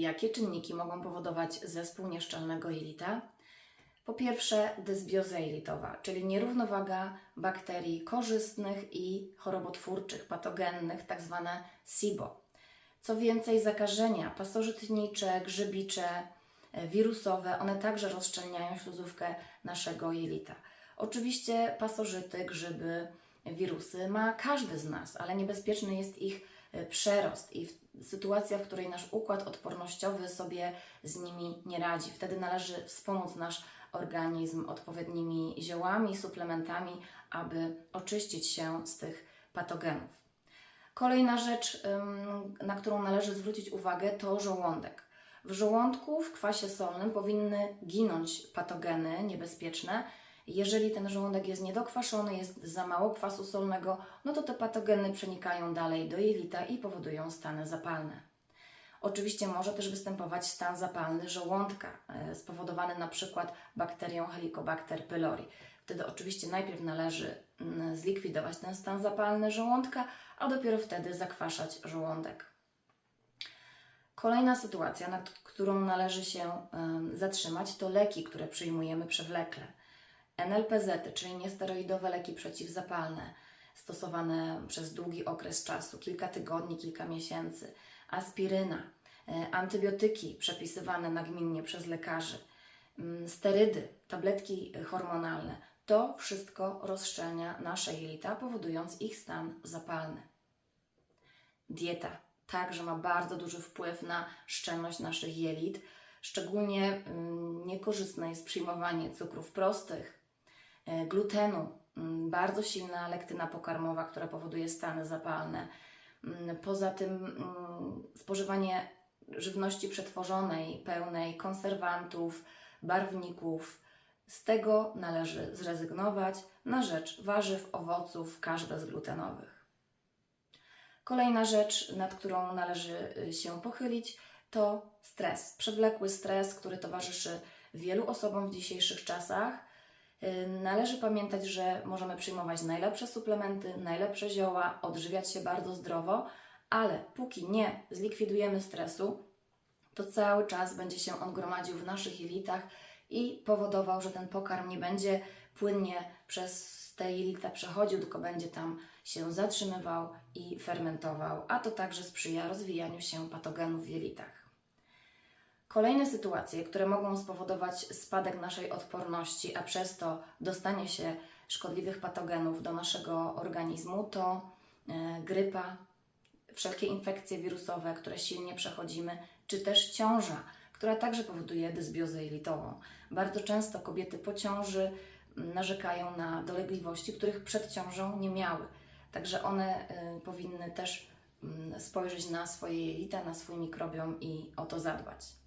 Jakie czynniki mogą powodować zespół nieszczelnego jelita? Po pierwsze, dysbioza jelitowa, czyli nierównowaga bakterii korzystnych i chorobotwórczych, patogennych, tak zwane SIBO. Co więcej, zakażenia pasożytnicze, grzybicze, e, wirusowe, one także rozszczelniają śluzówkę naszego jelita. Oczywiście pasożyty, grzyby, wirusy ma każdy z nas, ale niebezpieczny jest ich przerost i sytuacja, w której nasz układ odpornościowy sobie z nimi nie radzi. Wtedy należy wspomóc nasz organizm odpowiednimi ziołami, suplementami, aby oczyścić się z tych patogenów. Kolejna rzecz, na którą należy zwrócić uwagę, to żołądek. W żołądku w kwasie solnym powinny ginąć patogeny niebezpieczne. Jeżeli ten żołądek jest niedokwaszony, jest za mało kwasu solnego, no to te patogeny przenikają dalej do jelita i powodują stany zapalne. Oczywiście może też występować stan zapalny żołądka, e, spowodowany przykład bakterią Helicobacter pylori. Wtedy oczywiście najpierw należy mm, zlikwidować ten stan zapalny żołądka, a dopiero wtedy zakwaszać żołądek. Kolejna sytuacja, nad którą należy się zatrzymać, to leki, które przyjmujemy przewlekle. NLPZ, czyli niesteroidowe leki przeciwzapalne, stosowane przez długi okres czasu, kilka tygodni, kilka miesięcy, aspiryna, e, antybiotyki przepisywane nagminnie przez lekarzy, mm, sterydy, tabletki hormonalne. To wszystko rozszczelnia nasze jelita, powodując ich stan zapalny. Dieta także ma bardzo duży wpływ na szczelność naszych jelit. Szczególnie mm, niekorzystne jest przyjmowanie cukrów prostych, glutenu, mm, bardzo silna lektyna pokarmowa, która powoduje stany zapalne. Mm, Poza tym mm, spożywanie żywności przetworzonej, pełnej konserwantów, barwników, z tego należy zrezygnować na rzecz warzyw, owoców, kasz bezglutenowych. Kolejna rzecz, nad którą należy y, się pochylić, to stres. Przewlekły stres, który towarzyszy wielu osobom w dzisiejszych czasach. Należy pamiętać, że możemy przyjmować najlepsze suplementy, najlepsze zioła, odżywiać się bardzo zdrowo, ale póki nie zlikwidujemy stresu, to cały czas będzie się on gromadził w naszych jelitach i powodował, że ten pokarm nie będzie płynnie przez te jelita przechodził, tylko będzie tam się zatrzymywał i fermentował, a to także sprzyja rozwijaniu się patogenów w jelitach. Kolejne sytuacje, które mogą spowodować spadek naszej odporności, a przez to dostanie się szkodliwych patogenów do naszego organizmu, to e, grypa, wszelkie infekcje wirusowe, które silnie przechodzimy, czy też ciąża, która także powoduje dysbiozę jelitową. Bardzo często kobiety po ciąży narzekają na dolegliwości, których przed ciążą nie miały. Także one y, powinny też spojrzeć na swoje jelita, na swój mikrobiom i o to zadbać.